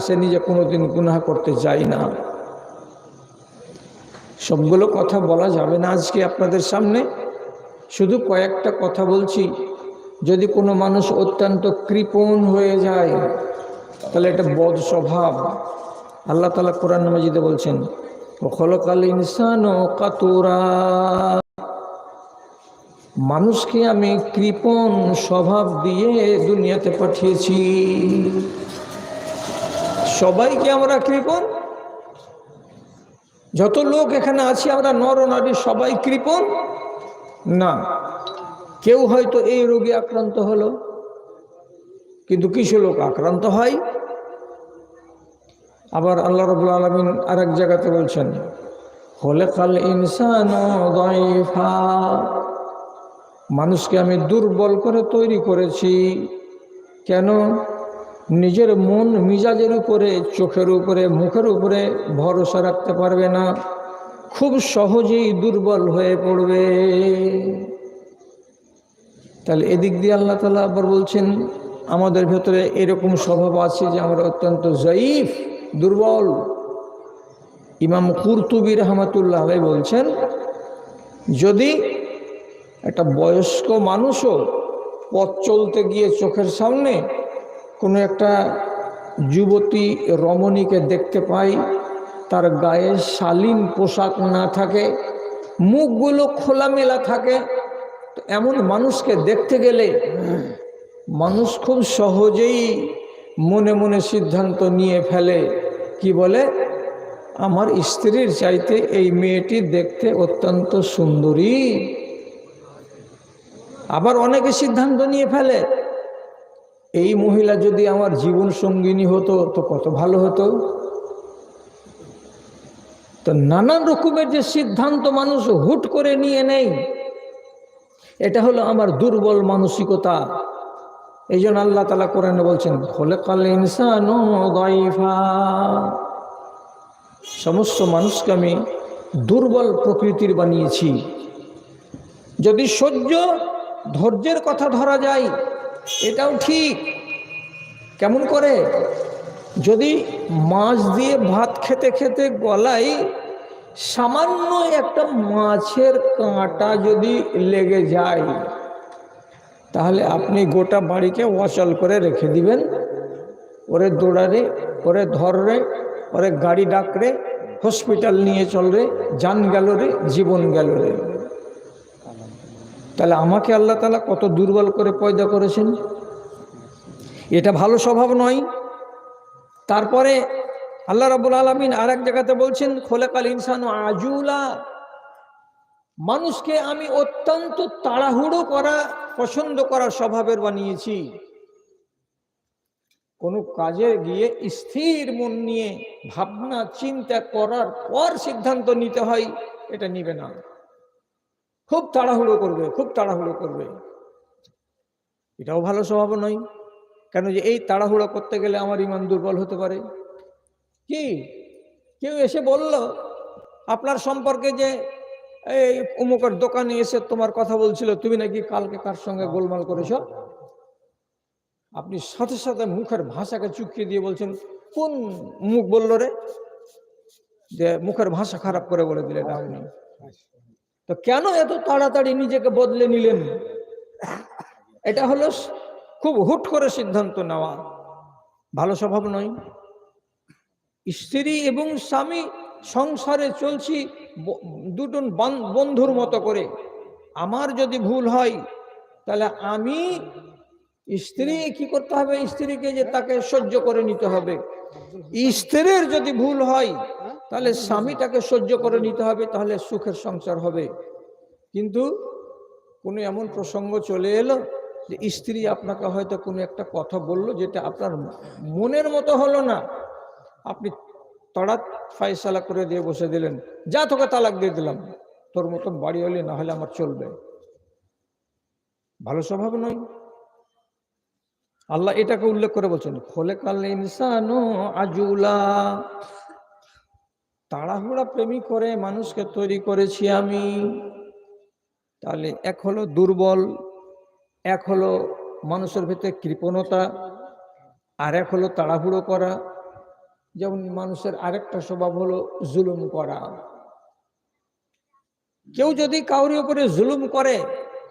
সে নিজে কোনোদিন গুনাহ করতে যায় না। সবগুলো কথা বলা যাবে না আজকে আপনাদের সামনে। শুধু কয়েকটা কথা বলছি। যদি কোনো মানুষ অত্যন্ত কৃপণ হয়ে যায়, তাহলে এটা বদ স্বভাব। আল্লাহ তালা কোরআন মজিদে বলছেন খলকাল ইনসান ও কাতুরা। মানুষকে আমি কৃপণ স্বভাব দিয়ে দুনিয়াতে পাঠিয়েছি। সবাইকে আমরা কৃপণ। যত লোক এখানে আছি, আমরা নর নারী সবাই কৃপণ। না, কেউ হয়তো এই রোগে আক্রান্ত হলো, কিন্তু কিছু লোক আক্রান্ত হয়। আবার আল্লাহ রবুল আলমিন আর এক জায়গাতে বলছেন হলে কাল ইনসান মানুষকে আমি দুর্বল করে তৈরি করেছি। কেন? নিজের মন মিজাজের উপরে, চোখের উপরে, মুখের উপরে ভরসা রাখতে পারবে না। খুব সহজেই দুর্বল হয়ে পড়বে। তাহলে এদিক দিয়ে আল্লাহ তালা আবার বলছেন, আমাদের ভেতরে এরকম স্বভাব আছে যে আমরা অত্যন্ত জয়ীফ, দুর্বল। ইমাম কুরতুবি রহমতুল্লাহ বলছেন, যদি একটা বয়স্ক মানুষও পথ চলতে গিয়ে চোখের সামনে কোনো একটা যুবতী রমণীকে দেখতে পাই, তার গায়ে শালীন পোশাক না থাকে, মুখগুলো খোলামেলা থাকে এমন মানুষকে দেখতে গেলে, মানুষ খুব সহজেই মনে মনে সিদ্ধান্ত নিয়ে ফেলে, কি বলে? আমার স্ত্রীর চাইতে এই মেয়েটি দেখতে অত্যন্ত সুন্দরী। আবার অনেকে সিদ্ধান্ত নিয়ে ফেলে এই মহিলা যদি আমার জীবন সঙ্গিনী হতো, তো কত ভালো হতো? তো নানান রকমের যে সিদ্ধান্ত মানুষ হুট করে নিয়ে নেই এটা হলো আমার দুর্বল মানসিকতা। এই জন্য আল্লাহ তালা কোরআনে বলছেন ফলে কাল ইনসান সমস্ত মানুষকে আমি দুর্বল প্রকৃতির বানিয়েছি। যদি সহ্য ধৈর্যের কথা ধরা যায় এটাও ঠিক। কেমন করে? যদি মাছ দিয়ে ভাত খেতে খেতে গলায় সামান্য একটা মাছের কাঁটা যদি লেগে যায়, তাহলে আপনি গোটা বাড়িকে অচল করে রেখে দিবেন। ওরে দৌড়ারে, ওরে ধররে, ওরে গাড়ি ডাকরে, হসপিটাল নিয়ে চলরে, যান গেল রে, জীবন গেল রে। তাহলে আমাকে আল্লাহ তালা কত দুর্বল করে পয়দা করেছেন? এটা ভালো স্বভাব নয়। তারপরে আল্লাহ রাবুল আলমিন আর এক জায়গাতে বলছেন, খোলেকাল ইনসান আজুলা। মানুষকে আমি অত্যন্ত তাড়াহুড়ো করা, পছন্দ করার স্বভাবের বানিয়েছি। কোনো কাজে গিয়ে স্থির মন নিয়ে ভাবনা চিন্তা করার পর সিদ্ধান্ত নিতে হয়, এটা নিবে না। খুব তাড়াহুড়ো করবে খুব তাড়াহুড়ো করবে। এটাও ভালো স্বভাব নয়। কেন যে এই তাড়াহুড়ো করতে গেলে আমার ইমান দুর্বল হতে পারে? কি? কেউ এসে বলল আপনার সম্পর্কে যে এই উমুকের দোকানে এসে তোমার কথা বলছিল তুমি নাকি কালকে কার সঙ্গে গোলমাল করেছ? আপনি সাথে সাথে মুখের ভাষাকে চুকিয়ে দিয়ে বলছেন কোন মুখ বলল রে? যে মুখের ভাষা খারাপ করে বলে দিলেন আপনি তো কেন এত তাড়াতাড়ি নিজেকে বদলে নিলেন? এটা হলো খুব হুট করে সিদ্ধান্ত নেওয়া। ভালো স্বভাব নয়। স্ত্রী এবং স্বামী সংসারে চলছি দুটো বন্ধুর মতো করে। আমার যদি ভুল হয়, তাহলে আমি স্ত্রী কি করতে হবে? স্ত্রীকে যে তাকে সহ্য করে নিতে হবে। স্ত্রীর যদি ভুল হয় তাহলে স্বামীটাকে সহ্য করে নিতে হবে, তাহলে সুখের সংসার হবে। কিন্তু কোনো এমন প্রসঙ্গ চলে এলো যে স্ত্রী আপনাকে হয়তো কোনো একটা কথা বলল যেটা আপনার মনের মতো হলো না। আপনি তড়াৎ ফাইসালা করে দিয়ে বসে দিলেন, যা তোকে তালাক দিয়ে দিলাম, তোর মতন বাড়ি হলে না হলে আমার চলবে। ভালো স্বভাব নয়। আল্লাহ এটাকে উল্লেখ করে বলছেন খোলে কাল ইনসান আজুলা। তাড়াহুড়া প্রেমী করে মানুষকে তৈরি করেছি আমি। তাহলে এক হলো দুর্বল, এক হলো মানুষের ভেতরে কৃপণতা, আর এক হলো তাড়াহুড়ো করা। যেমন মানুষের আরেকটা স্বভাব হলো জুলুম করা। কেউ যদি কাউরি উপরে জুলুম করে,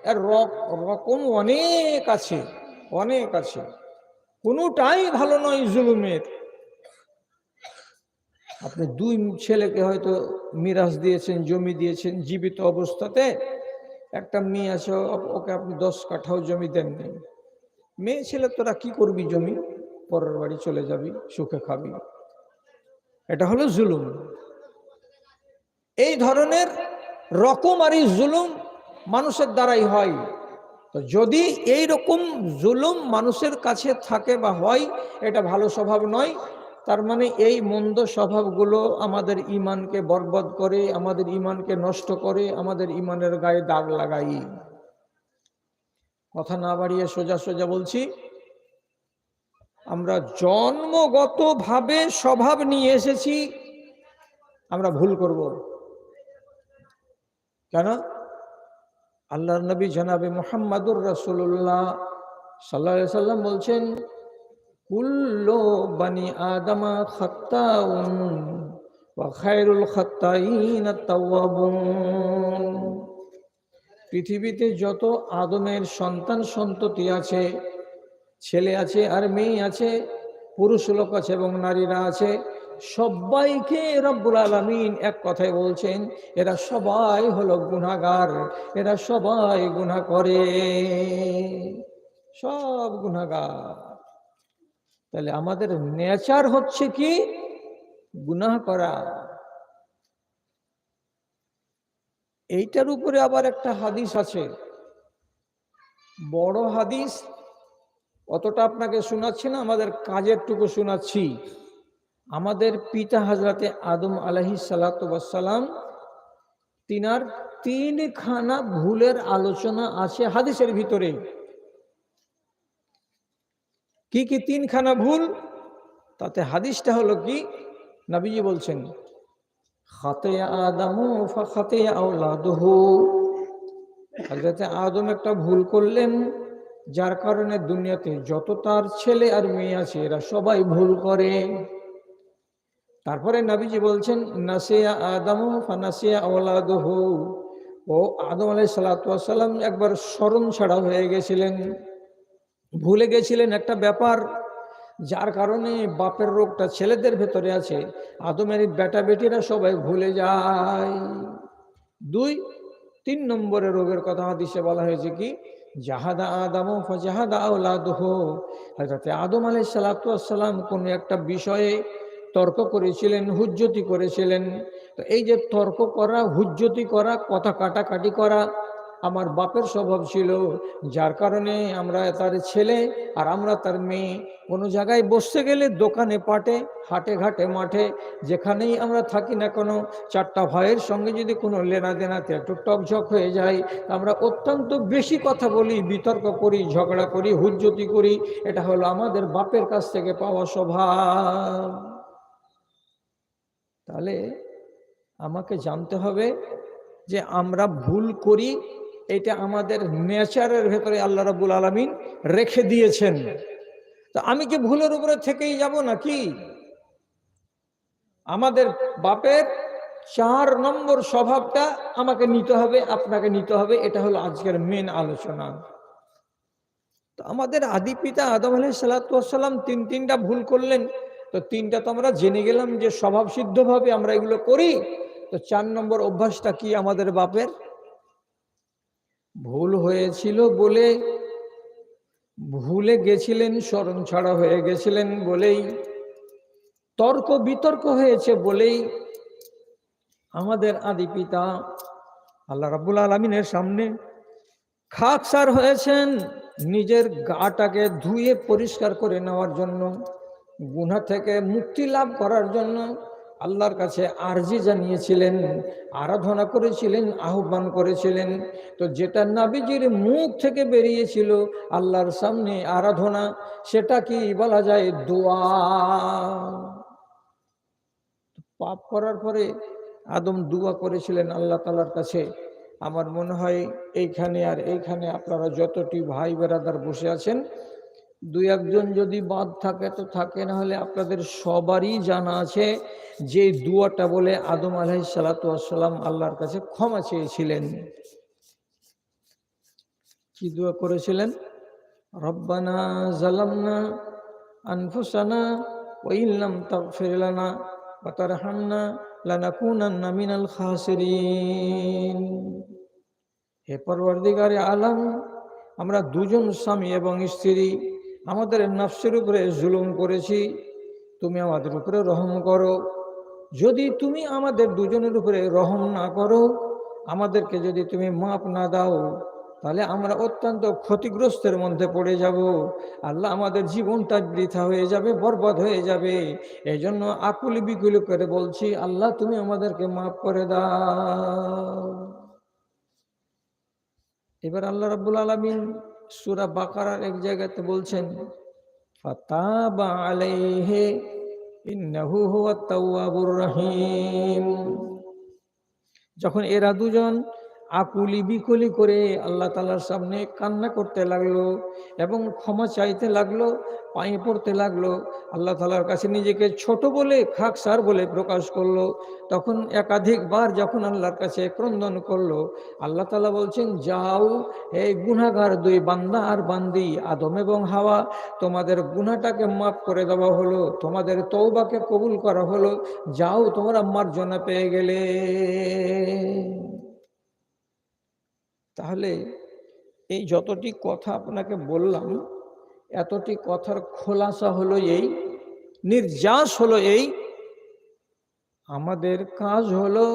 এর রকম অনেক আছে অনেক আছে। কোনোটাই ভালো নয় জুলুমের। আপনি দুই ছেলেকে হয়তো মিরাজ দিয়েছেন, জমি দিয়েছেন, জীবিত অবস্থাতে একটা মেয়ে আছে ওকে আপনি দশ কাঠাও জমি দেন দেননি মেয়ে ছেলে তোরা কি করবি জমি? পরের বাড়ি চলে যাবি, সুখে খাবি। এটা হলো জুলুম। এই ধরনের রকম রকমারি জুলুম মানুষের দ্বারাই হয়। তো যদি এই রকম জুলুম মানুষের কাছে থাকে বা হয়, এটা ভালো স্বভাব নয়। তার মানে এই মন্দ স্বভাবগুলো আমাদের ইমানকে বরবাদ করে, আমাদের ইমানকে নষ্ট করে, আমাদের ইমানের গায়ে দাগ লাগাই। কথা না বাড়িয়ে সোজা সোজা বলছি, আমরা জন্মগতভাবে স্বভাব নিয়ে এসেছি, আমরা ভুল করব। কেন? আল্লাহ নবী জনাবে মোহাম্মদুর রসুল্লাহ সাল্লাহ সাল্লাম বলছেন কুল্লো বানি আদমা খত্তাউন খায়রুল পৃথিবীতে যত আদমের সন্তান সন্ততি আছে, ছেলে আছে আর মেয়ে আছে, পুরুষ লোক আছে এবং নারীরা আছে সবাইকে রব্বুল আলমিন এক কথায় বলছেন, এরা সবাই হলো গুনাগার এরা সবাই গুনাহ করে। সব গুনাগার তাহলে আমাদের নেচার হচ্ছে কি? গুনাহ করা। এইটার উপরে আবার একটা হাদিস আছে। বড় হাদিস, অতটা আপনাকে শোনাচ্ছি না, আমাদের কাজের টুকু শোনাচ্ছি। আমাদের পিতা হাজরাতে আদম আলহি সালাতাম তিনার তিনখানা ভুলের আলোচনা আছে হাদিসের ভিতরে। কি কি তিনখানা ভুল? তাতে হাদিসটা হলো কি? নবীজি বলছেন আদমু একটা ভুল করলেন, যার কারণে দুনিয়াতে যত তার ছেলে আর মেয়ে আছে, এরা সবাই ভুল করে। তারপরে নাবিজি বলছেন, নাসিয়া আদম ফানাসিয়া ও আদম আলাই সালাতাম একবার স্মরণ ছাড়া হয়ে গেছিলেন। ভুলে গেছিলেন একটা ব্যাপার, যার কারণে বাপের রোগটা ছেলেদের ভেতরে আছে আদমের বেটা বেটিরা সবাই ভুলে যায়। দুই, তিন নম্বরের রোগের কথা হাদিসে বলা হয়েছে কি, জাহাদা আদম জাহাদা আউলাদহ হাজরাতে আদম আলাই সালাতাম কোনো একটা বিষয়ে তর্ক করেছিলেন, হুজ্জতি করেছিলেন। তো এই যে তর্ক করা, হুজ্জতি করা, কথা কাটাকাটি করা আমার বাপের স্বভাব ছিল, যার কারণে আমরা তার ছেলে আর আমরা তার মেয়ে কোনো জায়গায় বসতে গেলে দোকানে, পাটে, হাটে ঘাটে, মাঠে যেখানেই আমরা থাকি না কোনো, চারটা ভাইয়ের সঙ্গে যদি কোনো লেনা দেনাতে একটু টকঝক হয়ে যায় আমরা অত্যন্ত বেশি কথা বলি, বিতর্ক করি, ঝগড়া করি, হুজ্জতি করি, এটা হলো আমাদের বাপের কাছ থেকে পাওয়া স্বভাব। তাহলে আমাকে জানতে হবে যে আমরা ভুল করি এটা আমাদের নেচারের ভেতরে আল্লাহ রাবুল আলমিন রেখে দিয়েছেন। তা আমি কি ভুলের উপরে থেকেই যাব নাকি? আমাদের বাপের চার নম্বর স্বভাবটা আমাকে নিতে হবে, আপনাকে নিতে হবে, এটা হলো আজকের মেন আলোচনা। তো আমাদের আদি পিতা আদম আলাই সালাতাম তিন তিনটা ভুল করলেন, তো তিনটা তো আমরা জেনে গেলাম যে স্বভাব সিদ্ধভাবে আমরা এগুলো করি, তো চার নম্বর অভ্যাসটা কি আমাদের বাপের? ভুল হয়েছিল বলে ভুলে গেছিলেন, স্মরণ ছাড়া হয়ে গেছিলেন বলেই, তর্ক বিতর্ক হয়েছে বলেই আমাদের আদি পিতা আল্লাহ রাবুল আলমিনের সামনে খাকসার হয়েছেন নিজের গাটাকে ধুয়ে পরিষ্কার করে নেওয়ার জন্য, গুনা থেকে মুক্তি লাভ করার জন্য। আল্লাহর কাছে আরজি জানিয়েছিলেন, আরাধনা করেছিলেন, আহ্বান করেছিলেন। তো যেটা নাবিজির মুখ থেকে বেরিয়েছিল আল্লাহর সামনে আরাধনা, সেটা কি বলা যায় দোয়া? পাপ করার পরে আদম দুয়া করেছিলেন আল্লাহ তালার কাছে। আমার মনে হয় এইখানে আর এইখানে আপনারা যতটি ভাই বেরাদার বসে আছেন দুই একজন যদি বাদ থাকে, তো থাকে না হলে আপনাদের সবারই জানা আছে যে দুয়াটা বলে আদম আলাহ সালাতাম আল্লাহর কাছে ক্ষমা চেয়েছিলেন। কি দোয়া করেছিলেন? রব্বানা জালামনা আনফুসানা ওইল্লাম তাগফির লানা ওয়া তারহামনা লানাকুনান্না মিনাল খাসিরিন। হে পরবর্তীকারে আলম, আমরা দুজন স্বামী এবং স্ত্রী আমাদের নফসের উপরে জুলুম করেছি, তুমি আমাদের উপরে রহম করো। যদি তুমি আমাদের দুজনের উপরে রহম না করো, আমাদেরকে যদি তুমি মাপ না দাও, তাহলে আমরা অত্যন্ত ক্ষতিগ্রস্তের মধ্যে পড়ে যাব। আল্লাহ আমাদের জীবনটা বৃথা হয়ে যাবে, বরবাদ হয়ে যাবে। এই জন্য আকুলি বিকুলি করে বলছি, আল্লাহ তুমি আমাদেরকে মাফ করে দাও। এবার আল্লাহ রাব্বুল আলামিন সূরা বাকারার এক জায়গাতে বলছেন রহিম। যখন এরা দুজন আকুলি বিকুলি করে আল্লাহ তালার সামনে কান্না করতে লাগল এবং ক্ষমা চাইতে লাগল, পায়ে পড়তে লাগল। আল্লাহ তালার কাছে নিজেকে ছোট বলে, খাকসার বলে প্রকাশ করল। তখন একাধিকবার যখন আল্লাহর কাছে ক্রন্দন করল, আল্লাহ তালা বলছেন, যাও, এই গুনাগার দুই বান্দা আর বান্দি, আদম এবং হাওয়া, তোমাদের গুনাটাকে মাফ করে দেওয়া হলো, তোমাদের তৌবাকে কবুল করা হলো। যাও, তোমরা মার্জনা পেয়ে গেলে। তাহলে এই যতটি কথা আপনাকে বললাম, এতটি কথার খোলাসা হলো এই, নির্যাস হলো এই, আমাদের কাজ হলো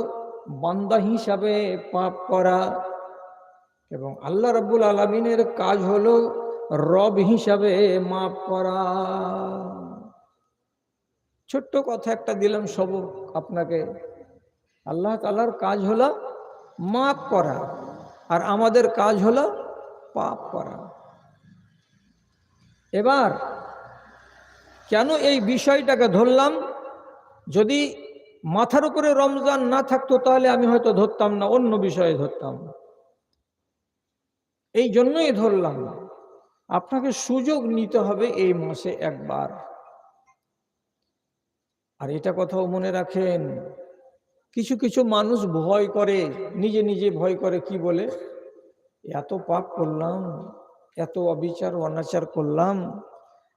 বান্দা হিসাবে পাপ করা এবং আল্লাহ রাব্বুল আলমিনের কাজ হলো রব হিসাবে মাপ করা। ছোট্ট কথা একটা দিলাম সব আপনাকে। আল্লাহ তালার কাজ হলো মাপ করা। আর আমাদের কাজ হলো পাপ করা। এবার, কেন এই বিষয়টাকে ধরলাম? যদি মাথার উপরে রমজান না থাকতো তাহলে আমি হয়তো ধরতাম না, অন্য বিষয়ে ধরতাম। এই জন্যই ধরলাম না আপনাকে সুযোগ নিতে হবে এই মাসে একবার। আর এটা কথাও মনে রাখেন কিছু কিছু মানুষ ভয় করে, নিজে নিজে ভয় করে, কি বলে? এত পাপ করলাম, এত অবিচার, অনাচার করলাম।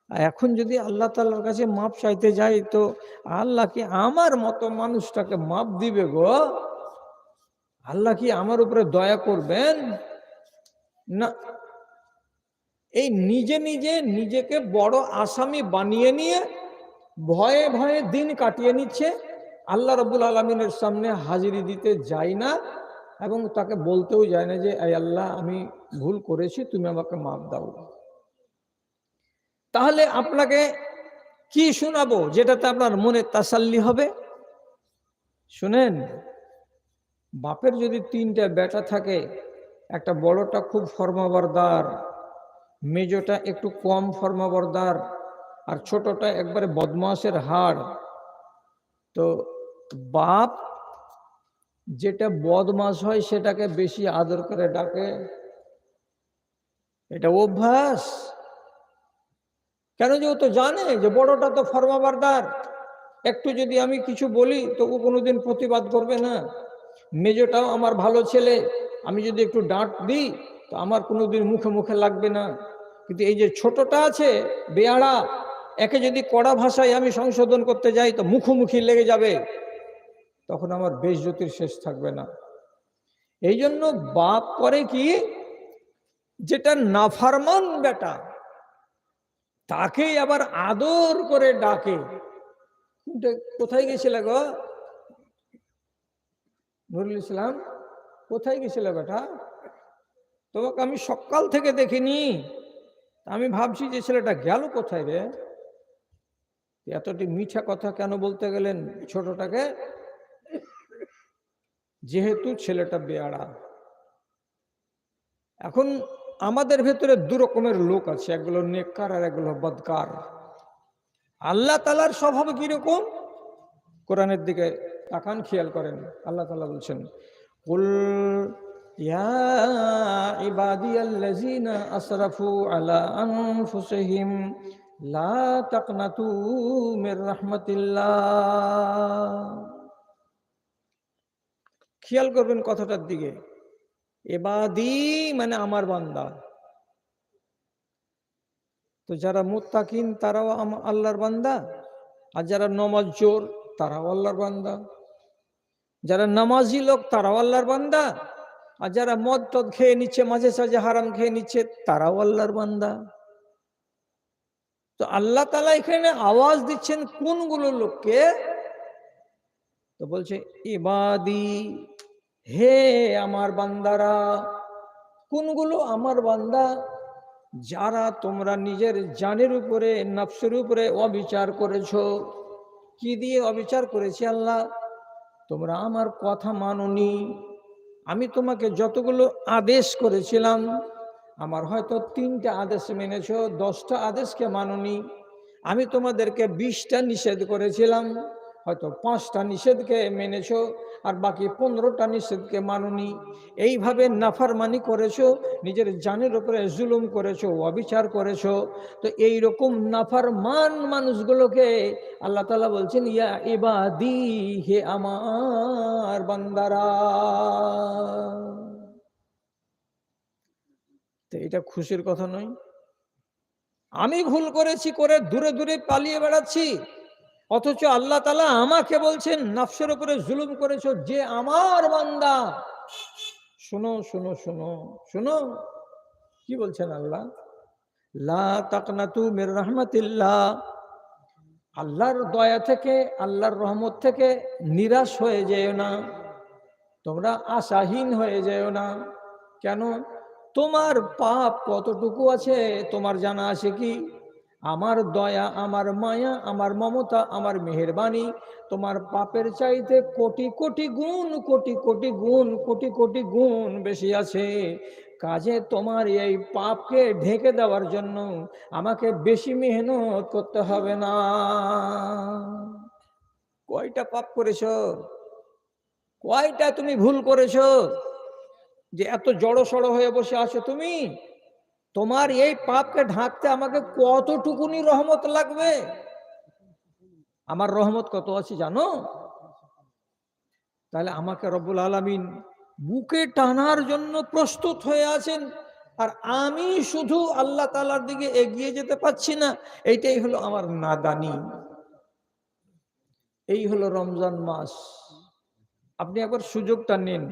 এখন যদি আল্লাহ তাল্লার কাছে মাপ চাইতে যাই, তো আল্লাহ কি আমার মতো মানুষটাকে মাপ দিবে গো? আল্লাহ কি আমার উপরে দয়া করবেন? না। এই নিজে নিজে নিজেকে বড় আসামি বানিয়ে নিয়ে ভয়ে ভয়ে দিন কাটিয়ে নিচ্ছে। আল্লাহ রবুল আলমিনের সামনে হাজিরি দিতে যাই না এবং তাকে বলতেও যায় না যে এই আল্লাহ, আমি ভুল করেছি, তুমি আমাকে মাপ দাও। তাহলে আপনাকে কি শোনাবো যেটাতে আপনার মনে তাসাল্লি হবে? শুনেন, বাপের যদি তিনটা বেটা থাকে, একটা বড়টা খুব ফর্মাবরদার, মেজোটা একটু কম ফর্মাবরদার, আর ছোটটা একবারে বদমাসের হাড়, তো বাপ যেটা বদমাস হয় সেটাকে বেশি আদর করে ডাকে। এটা অভ্যাস। কেন যে ও তো জানে যে বড়টা তো ফর্মাবারদার। একটু যদি আমি কিছু বলি তো ও কোনোদিন প্রতিবাদ করবে না। মেজোটাও আমার ভালো ছেলে, আমি যদি একটু ডাঁট দিই, তো আমার কোনোদিন মুখে মুখে লাগবে না। কিন্তু এই যে ছোটটা আছে, বেয়াড়া, একে যদি কড়া ভাষায় আমি সংশোধন করতে যাই, তো মুখোমুখি লেগে যাবে। তখন আমার বেশজ্যোতির শেষ থাকবে না। এই জন্য বাপ করে কি? যেটা নাফারমান বেটা তাকে আবার আদর করে ডাকে। কোথায় গেছিল গো? নুরুল ইসলাম, কোথায় গেছিলে বেটা? তোমাকে আমি সকাল থেকে দেখিনি। আমি ভাবছি যে ছেলেটা গেল কোথায় রে? এতটি মিঠা কথা কেন বলতে গেলেন ছোটটাকে? যেহেতু ছেলেটা বেয়ারা এখন আমাদের ভেতরে দু রকমের লোক আছে, একগুলো নেককার আর একগুলো বদকার। আল্লাহ তালার স্বভাব কীরকম? কোরআনের দিকে তাকান, খেয়াল করেন। আল্লাহ তালা বলছেন, কুল আলা লা খেয়াল করবেন কথাটার দিকে। এবাদি মানে আমার বান্দা। তো যারা মুত্তাকিন তারাও আল্লাহর বান্দা, আর যারা নমাজ জোর তারাও আল্লাহর বান্দা। যারা নামাজি লোক তারাও আল্লাহর বান্দা, আর যারা মদ টদ খেয়ে নিচ্ছে, মাঝে সাঝে হারাম খেয়ে নিচ্ছে, তারাও আল্লাহর বান্দা। তো আল্লাহ তালা এখানে আওয়াজ দিচ্ছেন কোনগুলো লোককে? তো বলছে, ইবাদি, হে আমার বান্দারা, কোনগুলো আমার বান্দা যারা তোমরা নিজের জানের উপরে, নফসের উপরে অবিচার করেছ? কি দিয়ে অবিচার করেছি আল্লাহ? তোমরা আমার কথা মাননি। আমি তোমাকে যতগুলো আদেশ করেছিলাম, আমার হয়তো তিনটা আদেশ মেনেছো, দশটা আদেশকে মাননি। আমি তোমাদেরকে বিশটা নিষেধ করেছিলাম। হয়তো পাঁচটা নিষেধকে মেনেছো আর বাকি পনেরোটা নিষেধকে মাননি। এইভাবে নাফারমানি করেছ, নিজের জানের উপরে জুলুম করেছ, অবিচার করেছ। তো এই রকম নাফারমান মানুষগুলোকে আল্লাহ তালা বলছেন, ইয়া ইবাদি, হে আমার বান্দারা। তো এটা খুশির কথা নয়। আমি ভুল করেছি করে দূরে দূরে পালিয়ে বেড়াচ্ছি। অথচ আল্লাহ তালা আমাকে বলছেন, নফসের উপরে জুলুম করেছ, যে আমার বান্দা। শোনো শোনো শোনো শোনো। কি বলছেন আল্লাহ? লা তাকনাতু আল্লাহর দয়া থেকে, আল্লাহর রহমত থেকে নিরাশ হয়ে যেও না। তোমরা আশাহীন হয়ে যেও না। কেন? তোমার পাপ কতটুকু আছে, তোমার জানা আছে কি? আমার দয়া, আমার মায়া, আমার মমতা, আমার মেহেরবানি, তোমার পাপের চাইতে কোটি কোটি গুণ, কোটি কোটি গুণ, কোটি কোটি গুণ বেশি আছে। কাজে তোমার এই পাপকে ঢেকে দেওয়ার জন্য আমাকে বেশি মেহনত করতে হবে না। কয়টা পাপ করেছ? কয়টা তুমি ভুল করেছ? যে এত জড়ো সড়ো হয়ে বসে আছো তুমি? তোমার এই পাপকে ঢাকতে আমাকে কতটুকুনি রহমত লাগবে? আমার রহমত কত আছে জানো? তাহলে আমাকে রব্বুল আলামিন বুকে টানার জন্য প্রস্তুত হয়ে আছেন, আর আমি শুধু আল্লাহ তালার দিকে এগিয়ে যেতে পারছি না, এইটাই হলো আমার নাদানি। এই হলো রমজান মাস। আপনি একবার সুযোগটা নেন।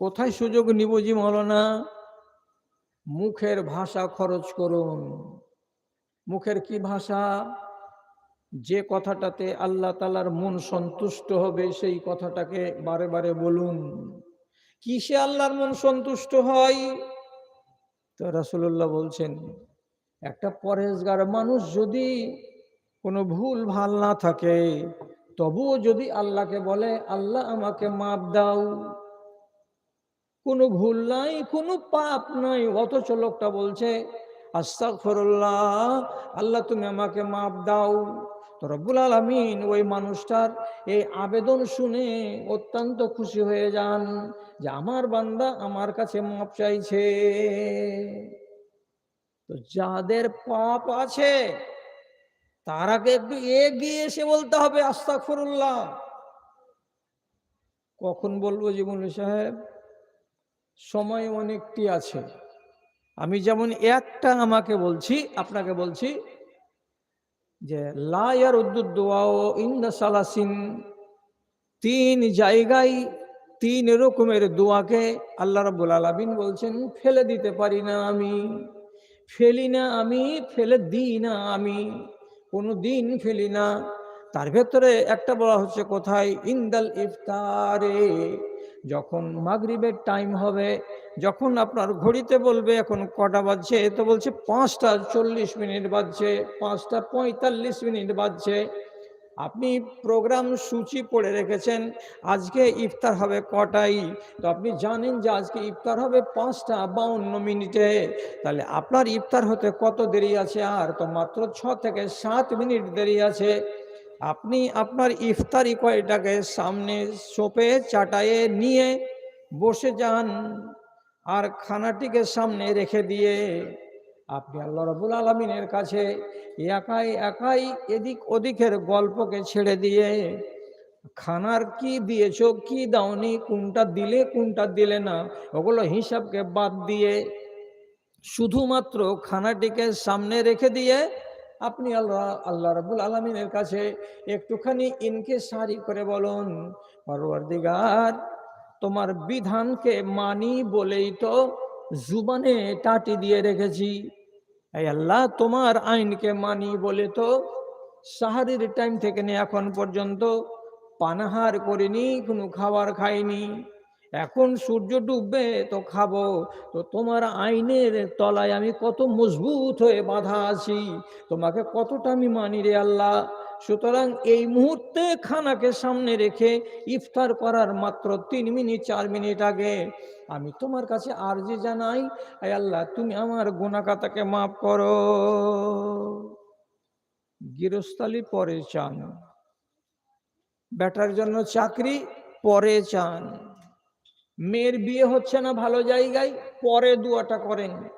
কোথায় সুযোগ নিব জি মৌলানা? মুখের ভাষা খরচ করুন। মুখের কি ভাষা? যে কথাটাতে আল্লাহ তালার মন সন্তুষ্ট হবে, সেই কথাটাকে বারে বারে বলুন। কিসে আল্লাহর মন সন্তুষ্ট হয়? তো রাসুল্লাহ বলছেন, একটা পরেজগার মানুষ যদি কোনো ভুল, ভালো না থাকে, তবুও যদি আল্লাহকে বলে, আল্লাহ আমাকে মাপ দাও। কোনো ভুল নাই, কোনো পাপ নাই। অথচ লোকটা বলছে, আস্তাগফিরুল্লাহ, আল্লাহ তুমি আমাকে মাপ দাও। তো রব্বুল আলমিন ওই মানুষটার এই আবেদন শুনে অত্যন্ত খুশি হয়ে যান যে, আমার বান্দা আমার কাছে মাপ চাইছে। তো যাদের পাপ আছে তারাকে একটু এগিয়ে এসে বলতে হবে, আস্তাগফিরুল্লাহ। কখন বলব জীবন সাহেব? সময় অনেকটি আছে। আমি যেমন একটা আমাকে বলছি, আপনাকে বলছি যে লায়ার উদ্দুদ্দোয়াও ইন্দা সালাসিন। তিন জায়গায় তিন রকমের দোয়াকে আল্লাহ রাব্বুল আলামিন বলছেন, ফেলে দিতে পারি না আমি। ফেলি না আমি, ফেলে দিই না আমি। কোনো দিন ফেলি না। তার ভেতরে একটা বলা হচ্ছে কোথায়? ইন্দাল ইফতারে। যখন মাগরিবের টাইম হবে, যখন আপনার ঘড়িতে বলবে, এখন কটা বাজছে? তো বলছে পাঁচটা চল্লিশ মিনিট বাজছে, পাঁচটা পঁয়তাল্লিশ মিনিট বাজছে। আপনি প্রোগ্রাম সূচি পড়ে রেখেছেন, আজকে ইফতার হবে কটাই তো আপনি জানেন যে আজকে ইফতার হবে পাঁচটা বাউন্ন মিনিটে। তাহলে আপনার ইফতার হতে কত দেরি আছে? আর তো মাত্র ছ থেকে সাত মিনিট দেরি আছে। আপনি আপনার ইফতারি কয়টাকে সামনে সোপে চাটায়ে নিয়ে বসে যান আর খানাটিকে সামনে রেখে দিয়ে আপনি আল্লাহ রবুল আলমিনের কাছে একাই একাই এদিক ওদিকের গল্পকে ছেড়ে দিয়ে খানার কি দিয়েছ, কি দাওনি, কোনটা দিলে কোনটা দিলে না, ওগুলো হিসাবকে বাদ দিয়ে শুধুমাত্র খানাটিকে সামনে রেখে দিয়ে আপনি আল্লাহ আল্লাহ রাবুল আলমিনের কাছে একটুখানি ইনকে সারি করে বলুন পরবর্তীগার তোমার বিধানকে মানি বলেই তো জুবানে টাটি দিয়ে রেখেছি। এই আল্লাহ, তোমার আইনকে মানি বলে তো সাহারির টাইম থেকে নিয়ে এখন পর্যন্ত পানাহার করিনি, কোনো খাবার খাইনি। এখন সূর্য ডুববে, তো খাব। তো তোমার আইনের তলায় আমি কত মজবুত হয়ে বাধা আছি। তোমাকে কতটা আমি মানি রে আল্লাহ? সুতরাং এই মুহূর্তে খানাকে সামনে রেখে ইফতার করার মাত্র তিন মিনিট, চার মিনিট আগে আমি তোমার কাছে আরজি জানাই, আয় আল্লাহ, তুমি আমার গুণাকাতাকে মাফ করো। গৃহস্থালি পরে চান। বেটার জন্য চাকরি পরে চান। মেয়ের বিয়ে হচ্ছে না ভালো জায়গায়, পরে দোয়াটা করেন।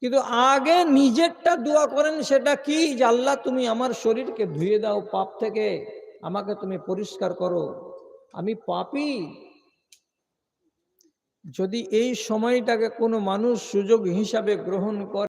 কিন্তু আগে নিজেরটা দোয়া করেন, সেটা কি? যে আল্লাহ, তুমি আমার শরীরকে ধুয়ে দাও পাপ থেকে, আমাকে তুমি পরিষ্কার করো। আমি পাপি। যদি এই সময়টাকে কোনো মানুষ সুযোগ হিসাবে গ্রহণ করে